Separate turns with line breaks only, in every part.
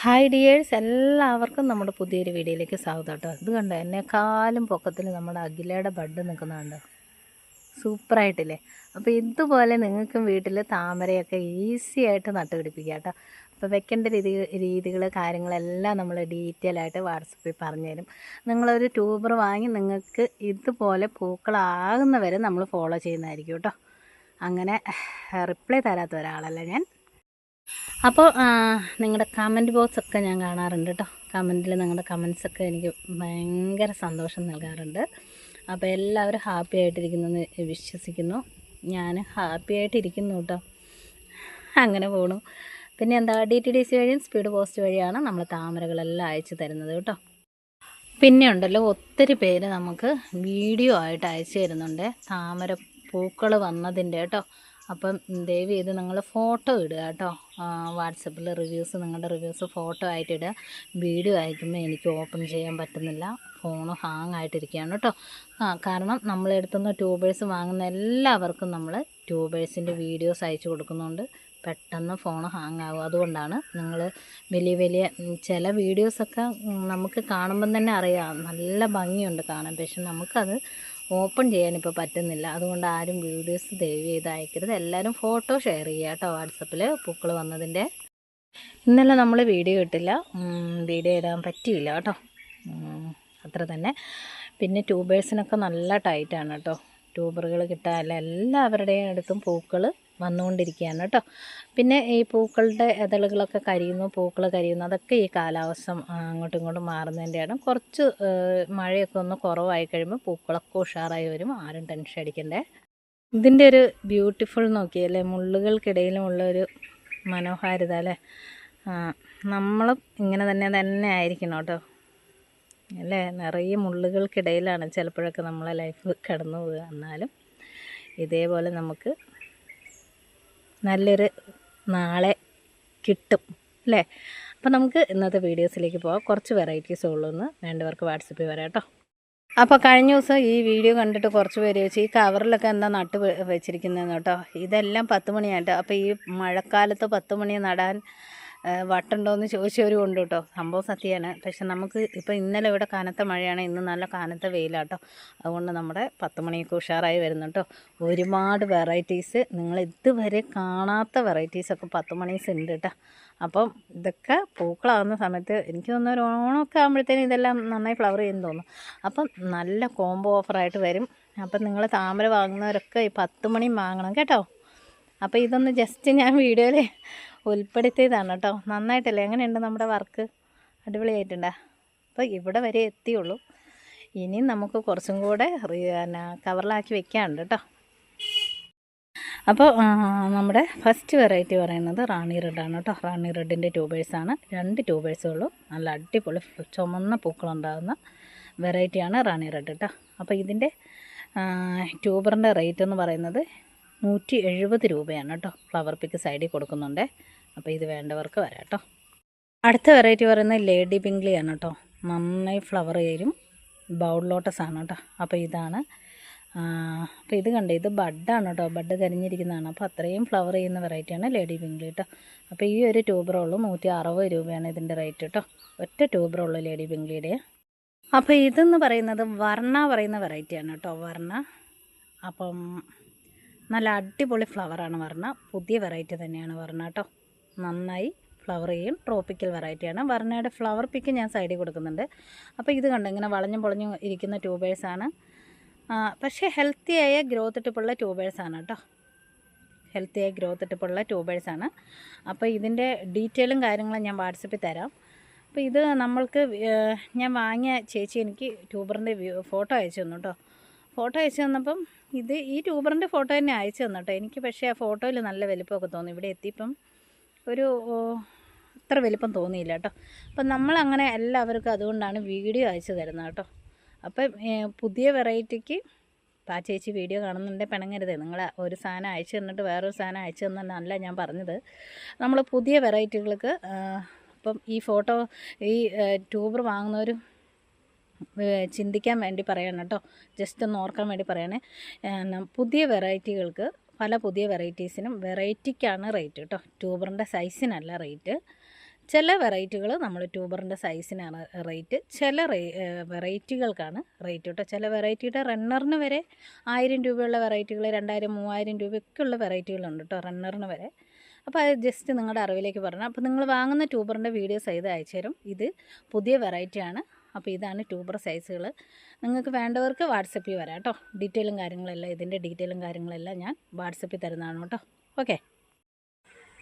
Hi dears എല്ലാവർക്കും നമ്മുടെ പുതിയൊരു വീഡിയോയിലേക്ക് സ്വാഗതം കേട്ടോ. ഇത് കണ്ടോ? എന്നെക്കാളും പൊക്കത്തിൽ നമ്മുടെ അഖിലയുടെ ബഡ് നിൽക്കുന്നുണ്ട് സൂപ്പറായിട്ടില്ലേ? അപ്പോൾ ഇതുപോലെ നിങ്ങൾക്കും വീട്ടിൽ താമരയൊക്കെ ഈസി ആയിട്ട് നട്ടുപിടിപ്പിക്കുക കേട്ടോ. അപ്പോൾ വെക്കേണ്ട രീതി രീതികൾ കാര്യങ്ങളെല്ലാം നമ്മൾ ഡീറ്റെയിൽ ആയിട്ട് വാട്സപ്പിൽ പറഞ്ഞുതരും. നിങ്ങളൊരു ട്യൂബർ വാങ്ങി നിങ്ങൾക്ക് ഇതുപോലെ പൂക്കളാകുന്നവരെ നമ്മൾ ഫോളോ ചെയ്യുന്നതായിരിക്കും കേട്ടോ. അങ്ങനെ റിപ്ലൈ തരാത്ത ഒരാളല്ല ഞാൻ. അപ്പോൾ നിങ്ങളുടെ കമന്റ് ബോക്സ് ഒക്കെ ഞാൻ കാണാറുണ്ട് കേട്ടോ കമന്റിൽ നിങ്ങളുടെ കമൻസ് ഒക്കെ എനിക്ക് ഭയങ്കര സന്തോഷം നൽകാറുണ്ട്. അപ്പോൾ എല്ലാവരും ഹാപ്പി ആയിട്ടിരിക്കുന്നെന്ന് വിശ്വസിക്കുന്നു. ഞാൻ ഹാപ്പി ആയിട്ടിരിക്കുന്നു കേട്ടോ അങ്ങനെ പോണു. പിന്നെ എന്താ ഡി ടി ഡി സി വഴിയും സ്പീഡ് പോസ്റ്റ് വഴിയാണ് നമ്മൾ താമരകളെല്ലാം അയച്ചു തരുന്നത് കേട്ടോ പിന്നെ ഉണ്ടല്ലോ ഒത്തിരി പേര് നമുക്ക് വീഡിയോ ആയിട്ട് അയച്ചു തരുന്നുണ്ട്. താമര പൂക്കൾ വന്നതിന്റെ കേട്ടോ അപ്പം ദയവ് ചെയ്ത് നിങ്ങൾ ഫോട്ടോ ഇടുക കേട്ടോ. വാട്സപ്പിൽ റിവ്യൂസ് നിങ്ങളുടെ റിവ്യൂസ് ഫോട്ടോ ആയിട്ട് ഇടുക. വീഡിയോ അയക്കുമ്പോൾ എനിക്ക് ഓപ്പൺ ചെയ്യാൻ പറ്റുന്നില്ല. ഫോൺ ഹാങ് ആയിട്ടിരിക്കുകയാണ് കേട്ടോ. ആ കാരണം നമ്മളെടുത്തുനിന്ന് ട്യൂബേഴ്സ് വാങ്ങുന്ന എല്ലാവർക്കും നമ്മൾ ട്യൂബേഴ്സിന്റെ വീഡിയോസ് അയച്ചു കൊടുക്കുന്നുണ്ട്. പെട്ടെന്ന് ഫോൺ ഹാങ് ആകും അതുകൊണ്ടാണ് നിങ്ങൾ വലിയ വലിയ ചില വീഡിയോസൊക്കെ നമുക്ക് കാണുമ്പം തന്നെ അറിയാം. നല്ല ഭംഗിയുണ്ട് കാണാൻ. പക്ഷെ നമുക്കത് ഓപ്പൺ ചെയ്യാനിപ്പോൾ പറ്റുന്നില്ല. അതുകൊണ്ട് ആരും വീഡിയോസ് ദയവ് ചെയ്ത് അയക്കരുത് എല്ലാവരും ഫോട്ടോ ഷെയർ ചെയ്യുക കേട്ടോ വാട്സപ്പിൽ പൂക്കൾ വന്നതിന്റെ ഇന്നലെ നമ്മൾ വീഡിയോ ഇട്ടില്ല. വീഡിയോ ഇടാൻ പറ്റിയില്ല കേട്ടോ അത്ര തന്നെ. പിന്നെ ട്യൂബേഴ്സിനൊക്കെ നല്ല ടൈറ്റാണ് കേട്ടോ ട്യൂബറുകൾ കിട്ടാൻ എല്ലാവരുടെയും അടുത്തും പൂക്കൾ വന്നുകൊണ്ടിരിക്കുകയാണ് കേട്ടോ. പിന്നെ ഈ പൂക്കളുടെ ഇതളുകളൊക്കെ കരിയുന്നു പൂക്കൾ കരിയുന്നു. അതൊക്കെ ഈ കാലാവസ്ഥ അങ്ങോട്ടും ഇങ്ങോട്ടും മാറുന്നതിന്റെയാണ് കുറച്ച് മഴയൊക്കെ ഒന്ന് കുറവായി കഴിയുമ്പോൾ പൂക്കളൊക്കെ ഉഷാറായി വരും. ആരും ടെൻഷൻ അടിക്കണ്ടേ. ഇതിന്റെ ഒരു ബ്യൂട്ടിഫുൾ നോക്കിയല്ലേ മുള്ളുകൾക്കിടയിലുമുള്ള ഒരു മനോഹാരിത അല്ലേ? നമ്മളും ഇങ്ങനെ തന്നെ തന്നെ ആയിരിക്കണം കേട്ടോ. അല്ലേ? നിറയെ മുള്ളുകൾക്കിടയിലാണ് ചിലപ്പോഴൊക്കെ നമ്മളെ ലൈഫ് കടന്നു പോകുക എന്നാലും ഇതേപോലെ നമുക്ക് നല്ലൊരു നാളെ കിട്ടും അല്ലേ? അപ്പോൾ നമുക്ക് ഇന്നത്തെ വീഡിയോസിലേക്ക് പോകാം കുറച്ച് വെറൈറ്റീസ് ഉള്ളൂന്ന് വേണ്ടവർക്ക് വാട്സപ്പിൽ വരാം കേട്ടോ. അപ്പോൾ കഴിഞ്ഞ ദിവസം ഈ വീഡിയോ കണ്ടിട്ട് കുറച്ച് പേര് ചോദിച്ചു ഈ കവറിലൊക്കെ എന്താ നട്ട് വെച്ചിരിക്കുന്നതെന്ന്? കേട്ടോ. ഇതെല്ലാം പത്ത് മണിയായിട്ട് അപ്പോൾ ഈ മഴക്കാലത്ത് പത്ത് മണി നടാൻ ആ, വട്ടുണ്ടോയെന്ന് ചോദിച്ചവരും ഉണ്ട് കേട്ടോ സംഭവം സത്യമാണ് പക്ഷെ നമുക്ക് ഇപ്പോൾ ഇന്നലെ ഇവിടെ കനത്ത മഴയാണ്. ഇന്ന് നല്ല കനത്ത വെയിലാട്ടോ. അതുകൊണ്ട് നമ്മുടെ പത്ത് മണിയൊക്കെ ഉഷാറായി വരുന്നു കേട്ടോ ഒരുപാട് വെറൈറ്റീസ്. നിങ്ങൾ ഇതുവരെ കാണാത്ത വെറൈറ്റീസൊക്കെ പത്ത് മണീസ് ഉണ്ട് കേട്ടോ അപ്പം ഇതൊക്കെ പൂക്കളാവുന്ന സമയത്ത് എനിക്ക് തോന്നുന്നു ഒരു ഓണമൊക്കെ ആകുമ്പോഴത്തേനും ഇതെല്ലാം നന്നായി ഫ്ലവർ ചെയ്യുന്നു തോന്നുന്നു. അപ്പം നല്ല കോംബോ ഓഫറായിട്ട് വരും. അപ്പം നിങ്ങൾ താമര വാങ്ങുന്നവരൊക്കെ ഈ പത്ത് മണി വാങ്ങണം കേട്ടോ. അപ്പോൾ ഇതൊന്ന് ജസ്റ്റ് ഞാൻ വീഡിയോയിൽ ഉൾപ്പെടുത്തിയതാണ് കേട്ടോ. നന്നായിട്ടല്ലേ? എങ്ങനെയുണ്ട് നമ്മുടെ വർക്ക്? അടിപൊളിയായിട്ടുണ്ടോ? അപ്പോൾ ഇവിടെ വരെ എത്തിയുള്ളൂ. ഇനി നമുക്ക് കുറച്ചും കൂടെ പിന്നെ കവറിലാക്കി വെക്കാനുണ്ട് കേട്ടോ. അപ്പോൾ നമ്മുടെ ഫസ്റ്റ് വെറൈറ്റി പറയുന്നത് റാണി റെഡാണ് കേട്ടോ. റാണി റെഡിന്റെ ട്യൂബേഴ്സാണ് രണ്ട് ട്യൂബേഴ്സേ ഉള്ളൂ. നല്ല അടിപൊളി ചുമന്ന പൂക്കളുണ്ടാകുന്ന വെറൈറ്റിയാണ് റാണി റെഡ് കേട്ടോ. അപ്പോൾ ഇതിന്റെ ട്യൂബറിന്റെ റേറ്റ് എന്ന് പറയുന്നത് നൂറ്റി എഴുപത് രൂപയാണ് കേട്ടോ. ഫ്ലവർ പിക്ക് സൈഡിൽ കൊടുക്കുന്നുണ്ട്. അപ്പോൾ ഇത് വേണ്ടവർക്ക് വരാം കേട്ടോ അടുത്ത വെറൈറ്റി പറയുന്നത് ലേഡി പിങ്ക്ലിയാണ് കേട്ടോ നന്നായി ഫ്ലവർ ചെയ്യും. ബൗൾ ലോട്ടസ് ആണ് കേട്ടോ അപ്പോൾ ഇതാണ്. അപ്പോൾ ഇത് കണ്ടേ ഇത് ബഡാണ് കേട്ടോ ബഡ് കരിഞ്ഞിരിക്കുന്നതാണ്. അപ്പോൾ അത്രയും ഫ്ലവർ ചെയ്യുന്ന വെറൈറ്റിയാണ് ലേഡി പിങ്ക്ലി കേട്ടോ അപ്പോൾ ഈ ഒരു ട്യൂബറുള്ളൂ നൂറ്റി അറുപത് രൂപയാണ് ഇതിന്റെ റേറ്റ് കേട്ടോ ഒറ്റ ട്യൂബറുള്ളൂ ലേഡി പിങ്ക്ലിയുടെ അപ്പോൾ ഇതെന്ന് പറയുന്നത് വർണ പറയുന്ന വെറൈറ്റിയാണ് കേട്ടോ വർണ. അപ്പം നല്ല അടിപൊളി ഫ്ലവറാണ് വർണ. പുതിയ വെറൈറ്റി തന്നെയാണ് വർണ കേട്ടോ നന്നായി ഫ്ലവർ ചെയ്യും. ട്രോപ്പിക്കൽ വെറൈറ്റിയാണ് വർണയുടെ ഫ്ലവർ പിക്ക് ഞാൻ സൈഡിൽ കൊടുക്കുന്നുണ്ട്. അപ്പോൾ ഇത് കണ്ടോ ഇങ്ങനെ വളഞ്ഞും പൊളഞ്ഞും ഇരിക്കുന്ന ട്യൂബേഴ്സാണ് പക്ഷേ ഹെൽത്തിയായ ഗ്രോത്ത് ടിപ്പുള്ള ട്യൂബേഴ്സാണ് കേട്ടോ. ഹെൽത്തിയായ ഗ്രോത്ത് ടിപ്പുള്ള ട്യൂബേഴ്സാണ് അപ്പോൾ ഇതിന്റെ ഡീറ്റെയിലും കാര്യങ്ങളും ഞാൻ വാട്സപ്പിൽ തരാം. അപ്പോൾ ഇത് നമ്മൾക്ക് ഞാൻ വാങ്ങിയ ചേച്ചി എനിക്ക് ട്യൂബറിന്റെ ഫോട്ടോ അയച്ചു തന്നു കേട്ടോ. ഫോട്ടോ അയച്ചു തന്നപ്പം ഇത് ഈ ട്യൂബറിന്റെ ഫോട്ടോ തന്നെ അയച്ചു തന്നു കേട്ടോ. എനിക്ക് പക്ഷേ ആ ഫോട്ടോയിൽ നല്ല വലിപ്പമൊക്കെ തോന്നി. ഇവിടെ എത്തിയപ്പം ഒരു അത്ര വലിപ്പം തോന്നിയില്ല കേട്ടോ. അപ്പം നമ്മളങ്ങനെ എല്ലാവർക്കും അതുകൊണ്ടാണ് വീഡിയോ അയച്ചു തരുന്നത് കേട്ടോ. അപ്പം പുതിയ വെറൈറ്റിക്ക് പാച്ചേച്ചി ചേച്ചി വീഡിയോ കാണുന്നുണ്ടെങ്കിൽ പിണങ്ങരുത്. നിങ്ങൾ ഒരു സാധനം അയച്ചു തന്നിട്ട് വേറൊരു സാധനം അയച്ചു തന്നല്ല ഞാൻ പറഞ്ഞത്. നമ്മൾ പുതിയ വെറൈറ്റികൾക്ക് ഇപ്പം ഈ ഫോട്ടോ ഈ ട്യൂബർ വാങ്ങുന്നവരും ചിന്തിക്കാൻ വേണ്ടി പറയണം കേട്ടോ. ജസ്റ്റ് ഒന്ന് ഓർക്കാൻ വേണ്ടി പറയണേ. പുതിയ വെറൈറ്റികൾക്ക് പല പുതിയ വെറൈറ്റീസിനും വെറൈറ്റിക്കാണ് റേറ്റ് കേട്ടോ. ട്യൂബറിന്റെ സൈസിനല്ല റേറ്റ്. ചില വെറൈറ്റികൾ നമ്മൾ ട്യൂബറിന്റെ സൈസിനാണ് റേറ്റ്. ചില വെറൈറ്റികൾക്കാണ് റേറ്റ് കേട്ടോ. ചില വെറൈറ്റിയുടെ റണ്ണറിന് വരെ ആയിരം രൂപയുള്ള വെറൈറ്റികൾ രണ്ടായിരം മൂവായിരം രൂപയൊക്കെ ഉള്ള വെറൈറ്റികളുണ്ട് കേട്ടോ റണ്ണറിന് വരെ. അപ്പോൾ അത് ജസ്റ്റ് നിങ്ങളുടെ അറിവിലേക്ക് പറഞ്ഞു. അപ്പോൾ നിങ്ങൾ വാങ്ങുന്ന ട്യൂബറിന്റെ വീഡിയോസ് സൈത് അയച്ചു തരും? ഇത് പുതിയ വെറൈറ്റിയാണ്. അപ്പോൾ ഇതാണ് ട്യൂബർ സൈസുകൾ. നിങ്ങൾക്ക് വേണ്ടവർക്ക് വാട്സപ്പിൽ വരാം കേട്ടോ. ഡീറ്റെയിലും കാര്യങ്ങളെല്ലാം ഇതിന്റെ ഡീറ്റെയിലും കാര്യങ്ങളെല്ലാം ഞാൻ വാട്സപ്പിൽ തരുന്നതാണ് കേട്ടോ. ഓക്കെ.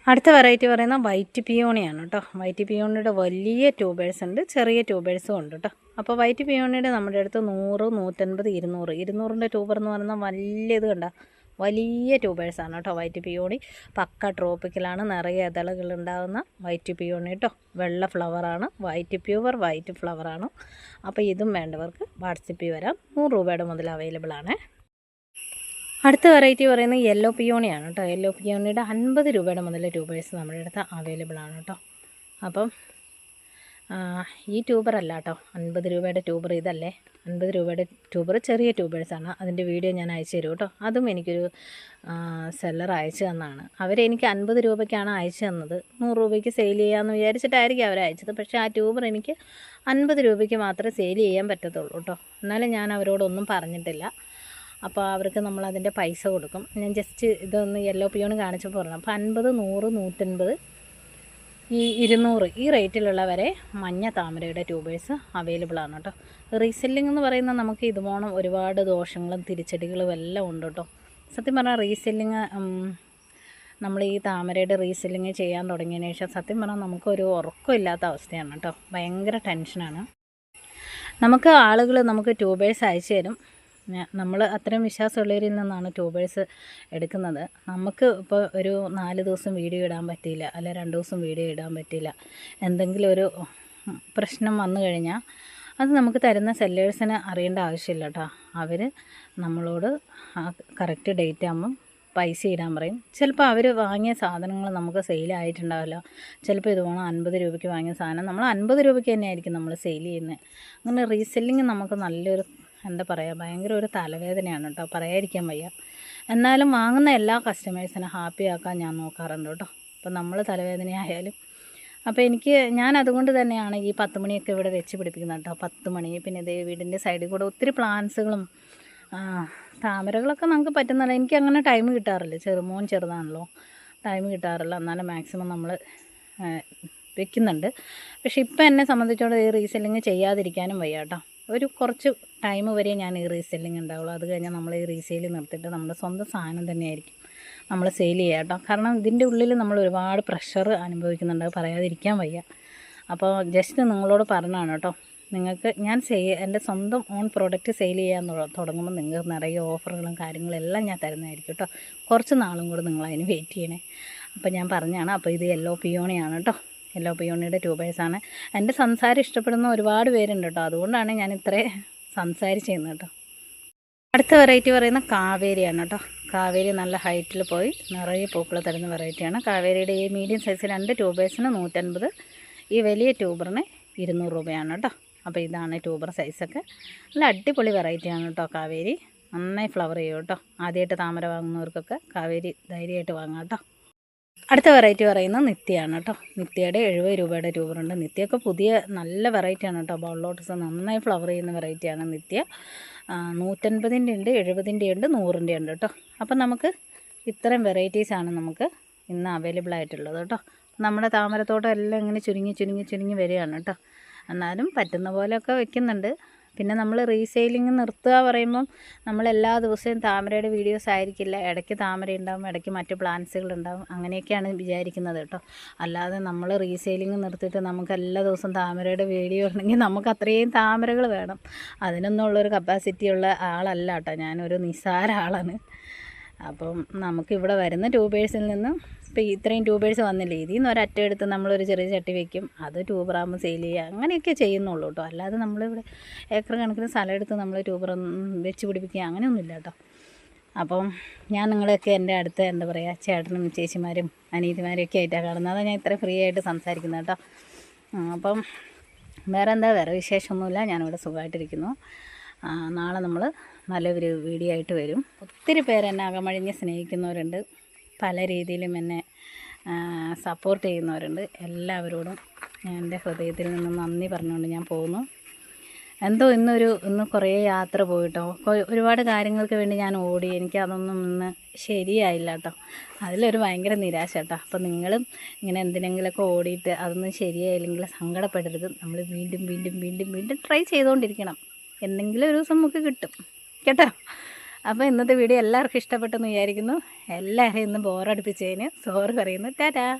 അടുത്ത വെറൈറ്റി പറയുന്ന വൈറ്റ് പിയോണിയാണ് കേട്ടോ. വൈറ്റ് പിയോണിയുടെ വലിയ ട്യൂബേഴ്സ് ഉണ്ട് ചെറിയ ട്യൂബേഴ്സും ഉണ്ട് കേട്ടോ. അപ്പോൾ വൈറ്റ് പിയോണിയുടെ നമ്മുടെ അടുത്ത് നൂറ് നൂറ്റൻപത് ഇരുന്നൂറ്. ഇരുന്നൂറിന്റെ ട്യൂബർ എന്ന് പറയുന്ന വലിയത് കണ്ട? വലിയ ട്യൂബേഴ്സാണ് കേട്ടോ. വൈറ്റ് പിയോണി പക്ക ട്രോപ്പിക്കലാണ് നിറയെ ഇതളുകൾ ഉണ്ടാകുന്ന വൈറ്റ് പിയോണി കേട്ടോ വെള്ള ഫ്ലവറാണ് വൈറ്റ് പ്യൂവർ വൈറ്റ് ഫ്ലവറാണ് അപ്പോൾ ഇതും വേണ്ടവർക്ക് വാട്സപ്പിൽ വരാം. നൂറ് രൂപയുടെ മുതൽ അവൈലബിൾ ആണ്. അടുത്ത വെറൈറ്റി പറയുന്നത് യെല്ലോ പിയോണിയാണ് കേട്ടോ. യെല്ലോ പിയോണിയുടെ അൻപത് രൂപയുടെ മുതൽ ട്യൂബേഴ്സ് നമ്മുടെ അടുത്ത് അവൈലബിൾ ആണ് കേട്ടോ. അപ്പം ഈ ട്യൂബറല്ല കേട്ടോ. അൻപത് രൂപയുടെ ട്യൂബർ ഇതല്ലേ. അൻപത് രൂപയുടെ ട്യൂബർ ചെറിയ ട്യൂബേഴ്സാണ് അതിന്റെ വീഡിയോ ഞാൻ അയച്ചു തരും കേട്ടോ. അതും എനിക്കൊരു സെല്ലർ അയച്ചു തന്നാണ്. അവരെനിക്ക് അൻപത് രൂപയ്ക്കാണ് അയച്ചു തന്നത്. നൂറ് രൂപയ്ക്ക് സെയിൽ ചെയ്യാമെന്ന് വിചാരിച്ചിട്ടായിരിക്കും അവർ അയച്ചത്. പക്ഷേ ആ ട്യൂബർ എനിക്ക് അൻപത് രൂപയ്ക്ക് മാത്രമേ സെയിൽ ചെയ്യാൻ പറ്റത്തുള്ളൂ കേട്ടോ. എന്നാലും ഞാൻ അവരോടൊന്നും പറഞ്ഞിട്ടില്ല. അപ്പോൾ അവർക്ക് നമ്മൾ അതിന്റെ പൈസ കൊടുക്കും. ഞാൻ ജസ്റ്റ് ഇതൊന്ന് യെല്ലോ പിയോണ് കാണിച്ചപ്പോൾ പറഞ്ഞു. അപ്പോൾ അൻപത് നൂറ് നൂറ്റൻപത് ഈ ഇരുന്നൂറ് ഈ റേറ്റിലുള്ള വരെ മഞ്ഞ താമരയുടെ ട്യൂബേഴ്സ് അവൈലബിൾ ആണ് കേട്ടോ റീസെല്ലിംഗ് എന്ന് പറയുന്നത് നമുക്ക് ഇതുപോണം ഒരുപാട് ദോഷങ്ങളും തിരിച്ചടികളും എല്ലാം ഉണ്ട് കേട്ടോ സത്യം പറഞ്ഞാൽ റീസെല്ലിങ് നമ്മൾ ഈ താമരയുടെ റീസെല്ലിങ് ചെയ്യാൻ തുടങ്ങിയതിന് ശേഷം സത്യം പറഞ്ഞാൽ നമുക്കൊരു ഉറക്കമില്ലാത്ത അവസ്ഥയാണ് കേട്ടോ ഭയങ്കര ടെൻഷനാണ് നമുക്ക് ആളുകൾ നമുക്ക് ട്യൂബേഴ്സ് അയച്ചു തരും നമ്മൾ അത്രയും വിശ്വാസമുള്ളവരിൽ നിന്നാണ് ട്യൂബേഴ്സ് എടുക്കുന്നത്. നമുക്ക് ഇപ്പോൾ ഒരു നാല് ദിവസം വീഡിയോ ഇടാൻ പറ്റിയില്ല അല്ലെ രണ്ട് ദിവസം വീഡിയോ ഇടാൻ പറ്റിയില്ല. എന്തെങ്കിലും ഒരു പ്രശ്നം വന്നു കഴിഞ്ഞാൽ അത് നമുക്ക് തരുന്ന സെല്ലേഴ്സിന് അറിയേണ്ട ആവശ്യമില്ല കേട്ടോ. അവർ നമ്മളോട് ആ കറക്റ്റ് ഡേറ്റ് ആകുമ്പം പൈസ ഇടാൻ പറയും. ചിലപ്പോൾ അവർ വാങ്ങിയ സാധനങ്ങൾ നമുക്ക് സെയിലായിട്ടുണ്ടാവില്ല ചിലപ്പോൾ ഇത് വേണം അൻപത് രൂപയ്ക്ക് വാങ്ങിയ സാധനം. നമ്മൾ അൻപത് രൂപയ്ക്ക് തന്നെയായിരിക്കും നമ്മൾ സെയിൽ ചെയ്യുന്നത് അങ്ങനെ റീസെല്ലിങ് നമുക്ക് നല്ലൊരു എന്താ പറയുക ഭയങ്കര ഒരു തലവേദനയാണ് കേട്ടോ. പറയാതിരിക്കാൻ വയ്യ. എന്നാലും വാങ്ങുന്ന എല്ലാ കസ്റ്റമേഴ്സിനെ ഹാപ്പി ആക്കാൻ ഞാൻ നോക്കാറുണ്ട് കേട്ടോ. അപ്പോൾ നമ്മൾ തലവേദനയായാലും. അപ്പോൾ എനിക്ക് ഞാൻ അതുകൊണ്ട് തന്നെയാണ് ഈ പത്ത് മണിയൊക്കെ ഇവിടെ വെച്ച് പിടിപ്പിക്കുന്നത് കേട്ടോ. പത്ത് മണി പിന്നെ ഇതേ വീടിന്റെ സൈഡിൽ കൂടെ ഒത്തിരി പ്ലാന്റ്സുകളും താമരകളൊക്കെ നമുക്ക് പറ്റുന്നില്ല. എനിക്ക് അങ്ങനെ ടൈം കിട്ടാറില്ല. ചെറുമോൻ ചെറുതാണല്ലോ. ടൈം കിട്ടാറില്ല. എന്നാലും മാക്സിമം നമ്മൾ വെക്കുന്നുണ്ട്. പക്ഷേ ഇപ്പം എന്നെ സംബന്ധിച്ചോളം ഈ റീസെല്ലിങ് ചെയ്യാതിരിക്കാനും വയ്യ കേട്ടോ. ഒരു കുറച്ച് ടൈം വരെ ഞാൻ ഈ റീസെല്ലിംഗ് ഉണ്ടാവുള്ളൂ. അത് കഴിഞ്ഞാൽ നമ്മൾ ഈ റീസെയിൽ നിർത്തിയിട്ട് നമ്മുടെ സ്വന്തം സാധനം തന്നെയായിരിക്കും നമ്മൾ സെയിൽ ചെയ്യുക കേട്ടോ. കാരണം ഇതിന്റെ ഉള്ളിൽ നമ്മൾ ഒരുപാട് പ്രഷർ അനുഭവിക്കുന്നുണ്ട്. പറയാതിരിക്കാൻ വയ്യ. അപ്പോൾ ജസ്റ്റ് നിങ്ങളോട് പറഞ്ഞാണ് കേട്ടോ. നിങ്ങൾക്ക് ഞാൻ സെയിൽ എന്റെ സ്വന്തം ഓൺ പ്രോഡക്റ്റ് സെയിൽ ചെയ്യാൻ തുടങ്ങുമ്പോൾ നിങ്ങൾക്ക് നിറയെ ഓഫറുകളും കാര്യങ്ങളും എല്ലാം ഞാൻ തരുന്നതായിരിക്കും കേട്ടോ. കുറച്ച് നാളും കൂടെ നിങ്ങൾ അതിന് വെയിറ്റ് ചെയ്യണേ. അപ്പോൾ ഞാൻ പറഞ്ഞാണ് അപ്പോൾ ഇത് യെല്ലോ പിയോണിയാണ് കേട്ടോ. യെല്ലോ പിയോണിയുടെ ട്യൂബേഴ്സാണ് എന്റെ സംസാരം ഇഷ്ടപ്പെടുന്ന ഒരുപാട് പേരുണ്ട് കേട്ടോ. അതുകൊണ്ടാണ് ഞാൻ ഇത്രയും ചെയ്യുന്നത് കേട്ടോ. അടുത്ത വെറൈറ്റി പറയുന്ന കാവേരിയാണ് കേട്ടോ. കാവേരി നല്ല ഹൈറ്റിൽ പോയി നിറയെ പൂക്കൾ തരുന്ന വെറൈറ്റിയാണ് കാവേരിയുടെ ഈ മീഡിയം സൈസ് രണ്ട് ട്യൂബേഴ്സിന് നൂറ്റൻപത് ഈ വലിയ ട്യൂബറിന് ഇരുന്നൂറ് രൂപയാണ് കേട്ടോ. അപ്പോൾ ഇതാണ് ട്യൂബർ സൈസൊക്കെ നല്ല അടിപൊളി വെറൈറ്റിയാണ് കേട്ടോ കാവേരി. നന്നായി ഫ്ലവർ ചെയ്യും കേട്ടോ. ആദ്യമായിട്ട് താമര വാങ്ങുന്നവർക്കൊക്കെ കാവേരി ധൈര്യമായിട്ട് വാങ്ങാം കേട്ടോ. അടുത്ത വെറൈറ്റി പറയുന്നത് നിത്യയാണ് കേട്ടോ. നിത്യയുടെ എഴുപത് രൂപയുടെ രൂപയുണ്ട്. നിത്യയൊക്കെ പുതിയ നല്ല വെറൈറ്റിയാണ് കേട്ടോ. ബൗളോട്ടസ് നന്നായി ഫ്ലവർ ചെയ്യുന്ന വെറൈറ്റിയാണ് നിത്യ. നൂറ്റൻപതിന്റെ ഉണ്ട് എഴുപതിന്റെ ഉണ്ട് നൂറിന്റെ ഉണ്ട് കേട്ടോ. അപ്പം നമുക്ക് ഇത്രയും വെറൈറ്റീസാണ് നമുക്ക് ഇന്ന് അവൈലബിൾ ആയിട്ടുള്ളത് കേട്ടോ. നമ്മുടെ താമരത്തോട്ടം എല്ലാം ഇങ്ങനെ ചുരുങ്ങി ചുരുങ്ങി ചുരുങ്ങി വരികയാണ് കേട്ടോ. എന്നാലും പറ്റുന്ന പോലെയൊക്കെ വെക്കുന്നുണ്ട്. പിന്നെ നമ്മൾ റീസെയിലിംഗ് നിർത്തുക പറയുമ്പം നമ്മൾ എല്ലാ ദിവസവും താമരയുടെ വീഡിയോസ് ആയിരിക്കില്ല. ഇടയ്ക്ക് താമര ഉണ്ടാവും ഇടയ്ക്ക് മറ്റ് പ്ലാന്റ്സുകൾ ഉണ്ടാവും. അങ്ങനെയൊക്കെയാണ് വിചാരിക്കുന്നത് കേട്ടോ. അല്ലാതെ നമ്മൾ റീസെയിലിംഗ് നിർത്തിയിട്ട് നമുക്ക് എല്ലാ ദിവസവും താമരയുടെ വീഡിയോ ഉണ്ടെങ്കിൽ നമുക്ക് അത്രയും താമരകൾ വേണം. അതിനൊന്നും ഉള്ളൊരു കപ്പാസിറ്റി ഉള്ള ആളല്ല കേട്ടോ. ഞാനൊരു നിസ്സാര ആളാണ്. അപ്പം നമുക്കിവിടെ വരുന്ന ട്യൂബേഴ്സിൽ നിന്ന് ഇപ്പോൾ ഇത്രയും ട്യൂബേഴ്സ് വന്നില്ലേ? ഇതിൽ നിന്ന് ഒരറ്റ എടുത്ത് നമ്മളൊരു ചെറിയ ചട്ടി വെക്കും. അത് ട്യൂബറാകുമ്പോൾ സെയിൽ ചെയ്യുക. അങ്ങനെയൊക്കെ ചെയ്യുന്നുള്ളൂ കേട്ടോ. അല്ലാതെ നമ്മളിവിടെ ഏക്കർ കണക്കിന് സ്ഥലം എടുത്ത് നമ്മൾ ട്യൂബർ വെച്ച് പിടിപ്പിക്കുക അങ്ങനെയൊന്നുമില്ല കേട്ടോ. അപ്പം ഞാൻ നിങ്ങളെയൊക്കെ എന്റെ അടുത്ത് എന്താ പറയുക ചേട്ടനും ചേച്ചിമാരും അനീതിമാരും ഒക്കെ ആയിട്ടാണ് കാണുന്നത്. അതാണ് ഞാൻ ഇത്ര ഫ്രീ ആയിട്ട് സംസാരിക്കുന്നത് കേട്ടോ. അപ്പം വേറെ എന്താ വേറെ വിശേഷമൊന്നുമില്ല. ഞാനിവിടെ സുഖമായിട്ടിരിക്കുന്നു. നാളെ നമ്മൾ നല്ലൊരു വീഡിയോ ആയിട്ട് വരും. ഒത്തിരി പേര് എന്നെ അകമഴിഞ്ഞ് സ്നേഹിക്കുന്നവരുണ്ട്. പല രീതിയിലും എന്നെ സപ്പോർട്ട് ചെയ്യുന്നവരുണ്ട്. എല്ലാവരോടും എന്റെ ഹൃദയത്തിൽ നിന്ന് നന്ദി പറഞ്ഞുകൊണ്ട് ഞാൻ പോകുന്നു. എന്തോ ഇന്നൊരു ഇന്ന് കുറേ യാത്ര പോയിട്ടോ. ഒരുപാട് കാര്യങ്ങൾക്ക് വേണ്ടി ഞാൻ ഓടി. എനിക്ക് അതൊന്നും ഇന്ന് ശരിയായില്ല കേട്ടോ. അതിലൊരു ഭയങ്കര നിരാശ കേട്ടോ. അപ്പോൾ നിങ്ങളും ഇങ്ങനെ എന്തിനെങ്കിലുമൊക്കെ ഓടിയിട്ട് അതൊന്നും ശരിയായില്ലെങ്കിൽ സങ്കടപ്പെടരുത്. നമ്മൾ വീണ്ടും വീണ്ടും വീണ്ടും വീണ്ടും ട്രൈ ചെയ്തുകൊണ്ടിരിക്കണം. എന്തെങ്കിലും ഒരു ദിവസം നമുക്ക് കിട്ടും. കേട്ടോ? അപ്പോൾ ഇന്നത്തെ വീഡിയോ എല്ലാവർക്കും ഇഷ്ടപ്പെട്ടെന്ന് വിചാരിക്കുന്നു. എല്ലാവരെയും ഇന്ന് ബോറടിപ്പിച്ചതിന് സോറി പറയുന്നു. ടാറ്റാ.